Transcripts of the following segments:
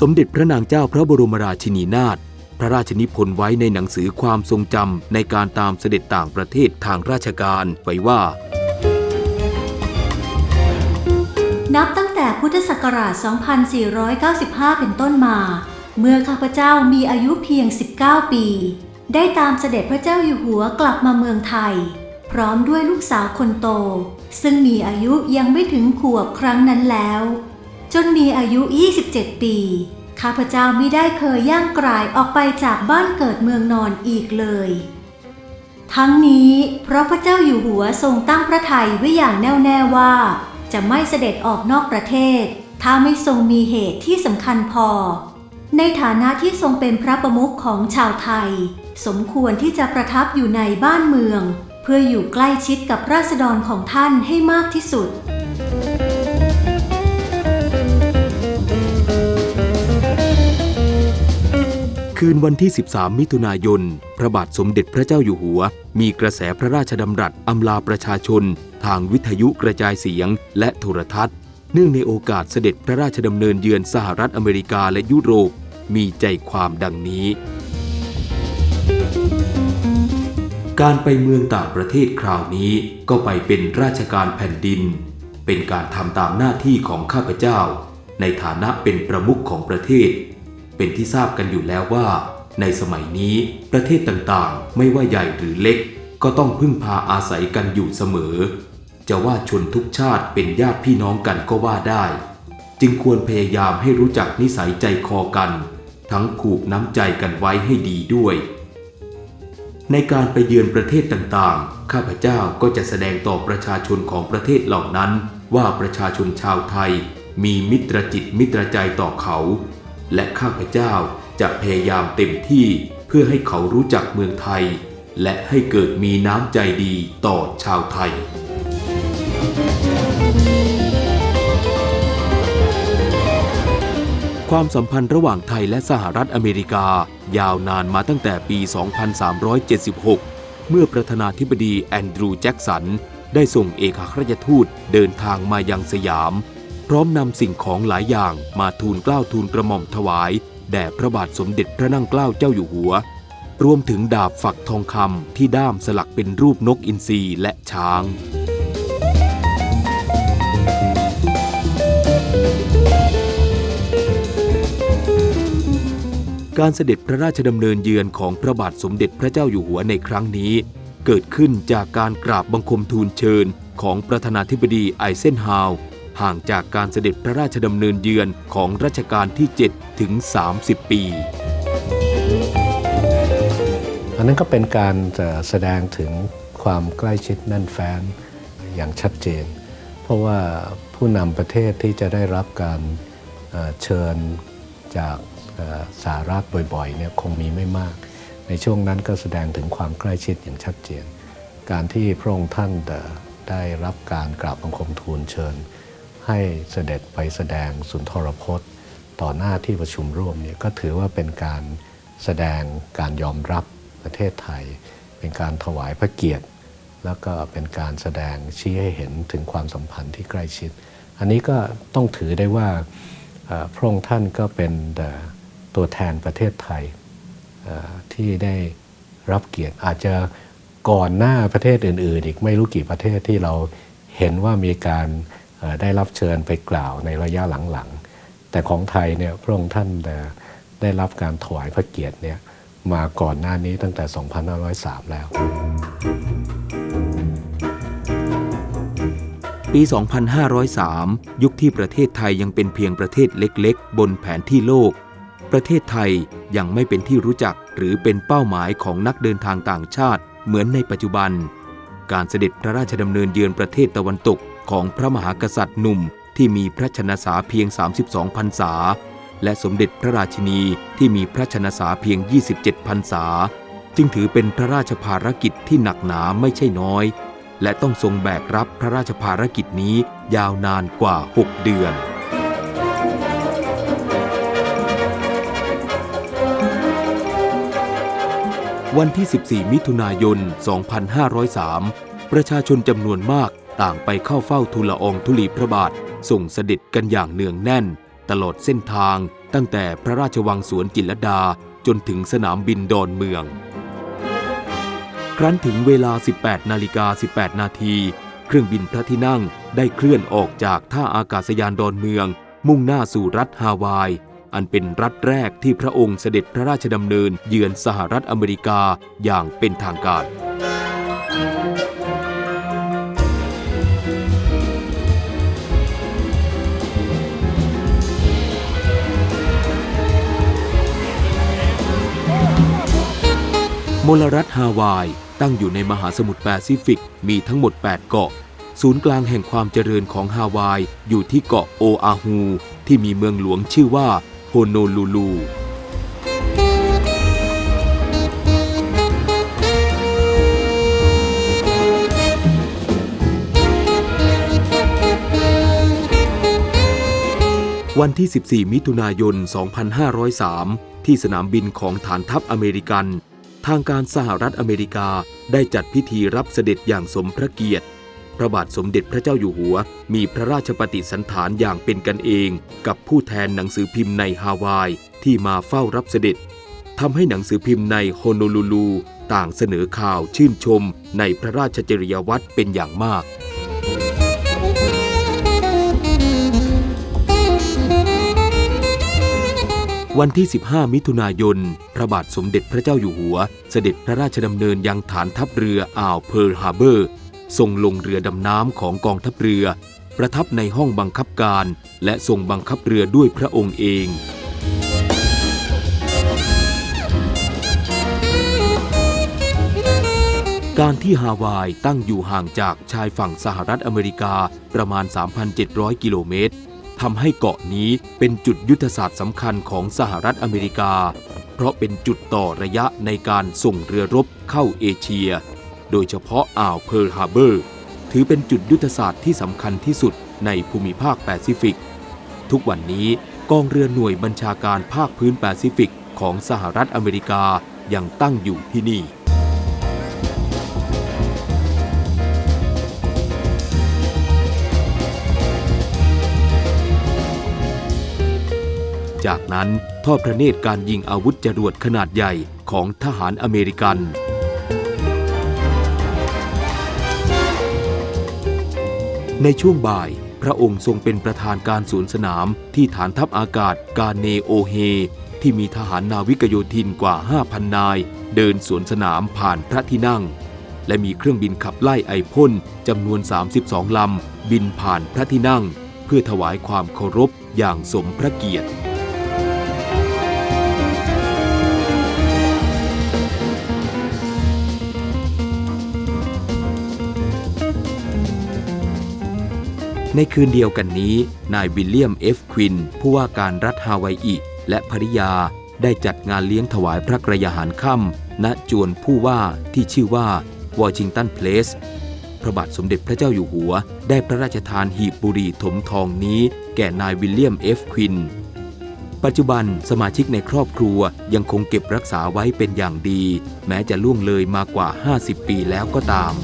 สมเด็จพระนางเจ้าพระบรมราชินีนาถพระราชนิพนธ์ไว้ในหนังสือความทรงจำในการตามเสด็จต่างประเทศทางราชการไว้ว่า นับตั้งแต่พุทธศักราช 2495 เป็นต้นมา เมื่อข้าพเจ้ามีอายุเพียง 19 ปี ได้ตามเสด็จพระเจ้าอยู่หัวกลับมาเมืองไทย พร้อมด้วยลูกสาวคนโต ซึ่งมีอายุยังไม่ถึงขวบครั้งนั้นแล้ว จนมีอายุ 27 ปี ข้าพเจ้าไม่ได้เคยย่างกรายออกไปจากบ้านเกิดเมืองนอนอีกเลย ทั้งนี้เพราะพระเจ้าอยู่หัวทรงตั้งพระทัยไว้อย่างแน่วแน่ว่า จะไม่เสด็จออกนอกประเทศ ถ้าไม่ทรงมีเหตุที่สำคัญพอ ในฐานะที่ทรงเป็นพระประมุขของชาวไทย สมควรที่จะประทับอยู่ในบ้านเมือง เพื่ออยู่ใกล้ชิดกับราษฎรของท่านให้มากที่สุด คืนวันที่ 13 มิถุนายน พระบาทสมเด็จพระเจ้าอยู่หัว มีกระแสพระราชดำรัสอำลาประชาชน ทางวิทยุกระจายเสียง และโทรทัศน์ เนื่องในโอกาสเสด็จพระราชดำเนินเยือนสหรัฐอเมริกาและยุโรป มีใจความดังนี้ การไปเมืองต่างประเทศคราวนี้ก็ไปเป็นราชการแผ่นดิน เป็นการทำตามหน้าที่ของข้าพเจ้า ในฐานะเป็นประมุขของประเทศ เป็นที่ทราบกันอยู่แล้วว่า ในสมัยนี้ประเทศต่างๆ ไม่ว่าใหญ่หรือเล็ก ก็ต้องพึ่งพาอาศัยกันอยู่เสมอ จะว่าชนทุกชาติเป็นญาติพี่น้องกันก็ว่าได้ จึงควรพยายามให้รู้จักนิสัยใจคอกัน ทั้งผูกน้ำใจกันไว้ให้ดีด้วย ในการไปเยือนประเทศต่างๆ ข้าพเจ้าก็จะแสดงต่อประชาชนของประเทศเหล่านั้น ว่าประชาชนชาวไทยมีมิตรจิตมิตรใจต่อเขา และข้าพเจ้าจะพยายามเต็มที่เพื่อให้เขารู้จักเมืองไทย และให้เกิดมีน้ำใจดีต่อชาวไทย ความสัมพันธ์ระหว่างไทยและสหรัฐอเมริกา ยาวนานมาตั้งแต่ปี 2376 เมื่อประธานาธิบดีแอนดรูว์แจ็กสัน ได้ส่งเอกอัครราชทูตเดินทางมายังสยาม พร้อมนำสิ่งของหลายอย่างมาทูลเกล้าทูลกระหม่อมถวาย แด่พระบาทสมเด็จพระนั่งเกล้าเจ้าอยู่หัว รวมถึงดาบฝักทองคำที่ด้ามสลักเป็นรูปนกอินทรีและช้างการเสด็จพระราชดำเนินเยือนของพระบาทสมเด็จพระเจ้าอยู่หัวในครั้งนี้ เกิดขึ้นจากการกราบบังคมทูลเชิญของประธานาธิบดีไอเซนฮาว ห่างจากการเสด็จพระราชดำเนินเยือนของรัชกาลที่ 7 ถึง 30 ปี อันนั้นก็เป็นการแสดงถึงความใกล้ชิดแน่นแฟ้นอย่างชัดเจน เพราะว่าผู้นำประเทศที่จะได้รับการเชิญจากสหรัฐบ่อยๆเนี่ยคงมีไม่มาก ในช่วงนั้นก็แสดงถึงความใกล้ชิดอย่างชัดเจน การที่พระองค์ท่านได้รับการกราบบังคมทูลเชิญ ให้เสด็จไปแสดงสุนทรพจน์ ต่อหน้าที่ประชุมร่วมเนี่ยก็ถือว่าเป็นการแสดงการยอมรับประเทศไทย เป็นการถวายพระเกียรติ แล้วก็เป็นการแสดงชี้ให้เห็นถึงความสัมพันธ์ที่ใกล้ชิด อันนี้ก็ต้องถือได้ว่าพระองค์ท่านก็เป็นตัวแทนประเทศไทยที่ได้รับเกียรติอาจจะก่อนหน้าประเทศอื่น ๆ อีกไม่รู้กี่ประเทศที่เราเห็นว่ามีการ ได้รับเชิญไปกล่าวในระยะหลังๆ แต่ของไทยเนี่ยพระองค์ท่านได้รับการถวายพระเกียรติเนี่ยมาก่อนหน้านี้ตั้งแต่ 2503 แล้ว ปี 2503 ยุคที่ประเทศไทยยังเป็นเพียงประเทศเล็กๆ บนแผนที่โลก ประเทศไทยยังไม่เป็นที่รู้จักหรือเป็นเป้าหมายของนักเดินทางต่างชาติเหมือนในปัจจุบัน การเสด็จพระราชดำเนินเยือนประเทศตะวันตก ของพระมหากษัตริย์หนุ่มที่มีพระชนษาเพียง 32พรรษา และสมเด็จพระราชินีที่มีพระชนษาเพียง 27พรรษา จึงถือเป็นพระราชภารกิจที่หนักหนาไม่ใช่น้อย และต้องทรงแบกรับพระราชภารกิจนี้ยาวนานกว่า 6 เดือนวันที่ 14 มิถุนายน 2503 ประชาชนจำนวนมาก ต่างไปเข้าเฝ้าทูลละองธุลีพระบาทส่งเสด็จกันอย่างเนืองแน่น ตลอดเส้นทางตั้งแต่พระราชวังสวนจิรลดาจนถึงสนามบินดอนเมือง ครั้นถึงเวลา 18 นาฬิกา 18 นาทีเครื่องบินพระที่นั่งได้เคลื่อนออกจากท่าอากาศยานดอนเมือง มุ่งหน้าสู่รัฐฮาวาย อันเป็นรัฐแรกที่พระองค์เสด็จพระราชดำเนินเยือนสหรัฐอเมริกาอย่างเป็นทางการ มลรัฐฮาวาย ตั้งอยู่ในมหาสมุทรแปซิฟิก มีทั้งหมด 8 เกาะ ศูนย์กลางแห่งความเจริญของฮาวาย อยู่ที่เกาะโออาฮู ที่มีเมืองหลวงชื่อว่าโฮโนลูลูวันที่ 14 มิถุนายน 2503 ที่สนามบินของฐานทัพอเมริกัน ทางการสหรัฐอเมริกาได้จัดพิธีรับเสด็จอย่างสมพระเกียรติ พระบาทสมเด็จพระเจ้าอยู่หัว มีพระราชปฏิสันถานอย่างเป็นกันเอง กับผู้แทนหนังสือพิมพ์ในฮาวายที่มาเฝ้ารับเสด็จทำให้หนังสือพิมพ์ในโฮโนลูลู ต่างเสนอข่าวชื่นชมในพระราชจริยวัตรเป็นอย่างมาก วันที่ 15 มิถุนายน พระบาทสมเด็จพระเจ้าอยู่หัว เสด็จพระราชดำเนินยังฐานทัพเรืออ่าวเพิร์ลฮาร์เบอร์ ทรงลงเรือดำน้ำของกองทัพเรือ ประทับในห้องบังคับการ และทรงบังคับเรือด้วยพระองค์เองการที่ฮาวายตั้งอยู่ห่างจากชายฝั่งสหรัฐอเมริกาประมาณ 3,700 กิโลเมตร ทำให้เกาะนี้เป็นจุดยุทธศาสตร์สำคัญของสหรัฐอเมริกา เพราะเป็นจุดต่อระยะในการส่งเรือรบเข้าเอเชีย โดยเฉพาะอ่าวเพิร์ลฮาร์เบอร์ ถือเป็นจุดยุทธศาสตร์ที่สำคัญที่สุดในภูมิภาคแปซิฟิก ทุกวันนี้กองเรือหน่วยบัญชาการภาคพื้นแปซิฟิกของสหรัฐอเมริกายังตั้งอยู่ที่นี่ จากนั้นทอดพระเนตรการยิงอาวุธจรวดขนาดใหญ่ของทหารอเมริกัน ในช่วงบ่าย พระองค์ทรงเป็นประธานการสวนสนามที่ฐานทัพอากาศกาเนโอเฮ ที่มีทหารนาวิกโยธินกว่า 5,000 นาย เดินสวนสนามผ่านพระที่นั่ง และมีเครื่องบินขับไล่ไอพ่นจำนวน 32 ลำ บินผ่านพระที่นั่ง เพื่อถวายความเคารพอย่างสมพระเกียรติ ในคืนเดียวกันนี้ นายวิลเลียมเอฟควิน ผู้ว่าการรัฐฮาวายอิ และภริยาได้จัดงานเลี้ยงถวายพระกระยาหารค่ำณจวนผู้ว่าที่ชื่อว่าวอชิงตันเพลส พระบาทสมเด็จพระเจ้าอยู่หัว ได้พระราชทานหีบบุรีถมทองนี้แก่นายวิลเลียมเอฟควิน ปัจจุบันสมาชิกในครอบครัวยังคงเก็บรักษาไว้เป็นอย่างดี แม้จะล่วงเลยมากว่า 50 ปีแล้วก็ตาม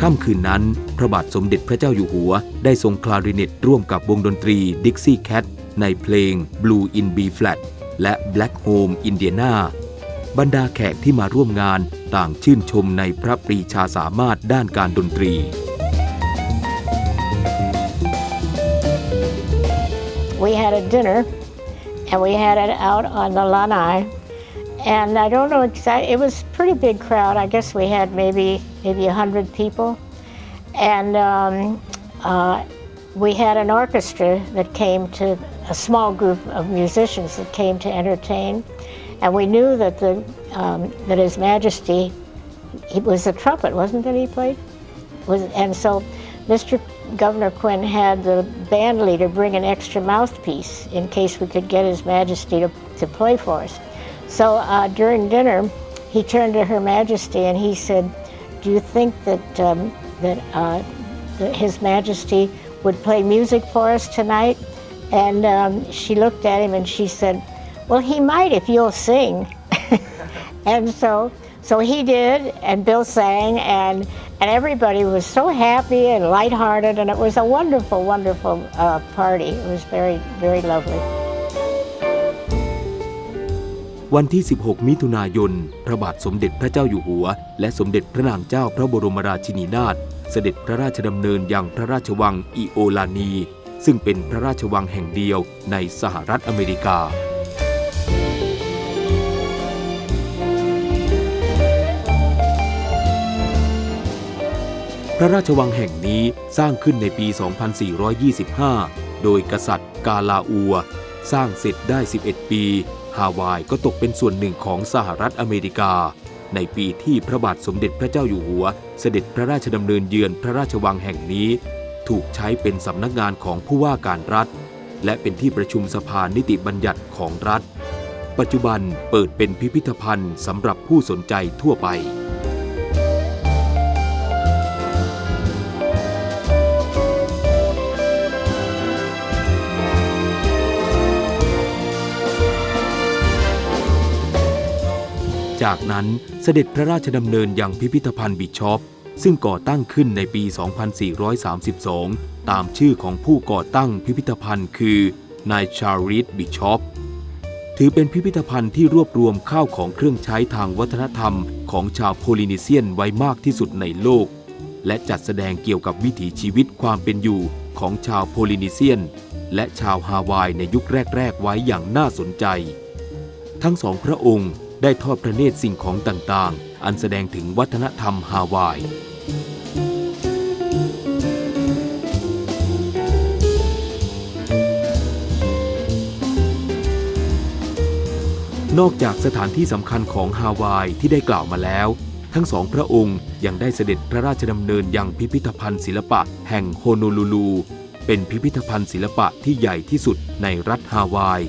ค่ำคืนนั้น พระบาทสมเด็จพระเจ้าอยู่หัว ได้ทรงคลาริเนตร่วมกับวงดนตรี Dixie Cat ในเพลง Blue in B Flat และ Black Home Indiana บรรดาแขกที่มาร่วมงานต่างชื่นชมในพระปรีชาสามารถด้านการดนตรี we had a dinner and we had it out on the lanai and i don't know exactly it was a pretty big crowd i guess we had maybe maybe 100 people and um, uh, we had an orchestra that came to a small group of musicians that came to entertain and we knew that the um, that his majesty it was a trumpet wasn't it he played was, and so Mr. Governor Quinn had the band leader bring an extra mouthpiece in case we could get His Majesty to, to play for us. So uh, during dinner, he turned to Her Majesty and he said, "Do you think that um, that, uh, that His Majesty would play music for us tonight?" And um, she looked at him and she said, "Well, he might if you'll sing." and so So he did, and Bill sang, and and everybody was so happy and lighthearted, and it was a wonderful, wonderful uh, party. It was very, very lovely. วันที่ 16 มิถุนายน พระบาทสมเด็จพระเจ้าอยู่หัว และสมเด็จพระนางเจ้าพระบรมราชินีนาถเสด็จพระราชดำเนินยังพระราชวังอิโอลานี ซึ่งเป็นพระราชวังแห่งเดียวในสหรัฐอเมริกาพระราชวังแห่งนี้สร้างขึ้นในปี 2425 โดยกษัตริย์กาลาอัว สร้างเสร็จได้ 11 ปี ฮาวายก็ตกเป็นส่วนหนึ่งของสหรัฐอเมริกา ในปีที่พระบาทสมเด็จพระเจ้าอยู่หัว เสด็จพระราชดำเนินเยือนพระราชวังแห่งนี้ ถูกใช้เป็นสำนักงานของผู้ว่าการรัฐ และเป็นที่ประชุมสภานิติบัญญัติของรัฐ ปัจจุบันเปิดเป็นพิพิธภัณฑ์สำหรับผู้สนใจทั่วไป จากนั้นเสด็จพระราชดำเนินยังพิพิธภัณฑ์บิชอปซึ่งก่อตั้งขึ้นในปี 2432 ตามชื่อของผู้ก่อตั้งพิพิธภัณฑ์คือนายชาริสบิชอปถือเป็นพิพิธภัณฑ์ที่รวบรวมข้าวของเครื่องใช้ทางวัฒนธรรมของชาวโพลินีเซียนไว้มากที่สุดในโลก และจัดแสดงเกี่ยวกับวิถีชีวิตความเป็นอยู่ของชาวโพลินีเซียน และชาวฮาวายในยุคแรก ๆ ไว้อย่างน่าสนใจ ทั้งสองพระองค์ ได้ทอดพระเนตรสิ่งของต่างๆ อันแสดงถึงวัฒนธรรมฮาวายนอกจากสถานที่สำคัญของฮาวายที่ได้กล่าวมาแล้ว ทั้งสองพระองค์ยังได้เสด็จพระราชดำเนินยังพิพิธภัณฑ์ศิลปะแห่งโฮโนลูลู เป็นพิพิธภัณฑ์ศิลปะที่ใหญ่ที่สุดในรัฐฮาวาย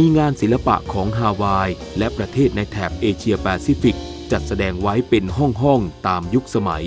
มีงานศิลปะของฮาวาย และประเทศในแถบเอเชียแปซิฟิก จัดแสดงไว้เป็นห้องๆตามยุคสมัย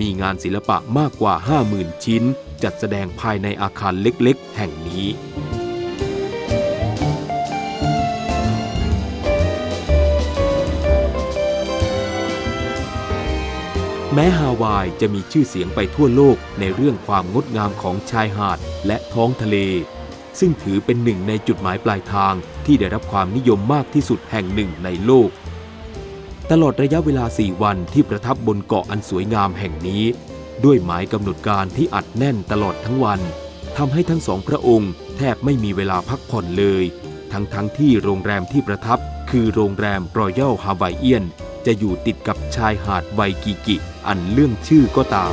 มีงานศิลปะมากกว่า 50,000 ชิ้น จัดแสดงภายในอาคารเล็กๆ แห่งนี้แม้ฮาวายจะมีชื่อเสียงไปทั่วโลกในเรื่องความงดงามของชายหาดและท้องทะเล ซึ่งถือเป็นหนึ่งในจุดหมายปลายทางที่ได้รับความนิยมมากที่สุดแห่งหนึ่งในโลก ตลอดระยะเวลา 4 วันที่ประทับบนเกาะอันสวยงามแห่งนี้ ด้วยหมายกำหนดการที่อัดแน่นตลอดทั้งวันทำให้ทั้งสองพระองค์แทบไม่มีเวลาพักผ่อนเลย ทั้งทั้งที่โรงแรมที่ประทับ คือโรงแรมรอยัลฮาวายเอียนจะอยู่ติดกับชายหาดไวกิกิ อันเรื่องชื่อก็ตาม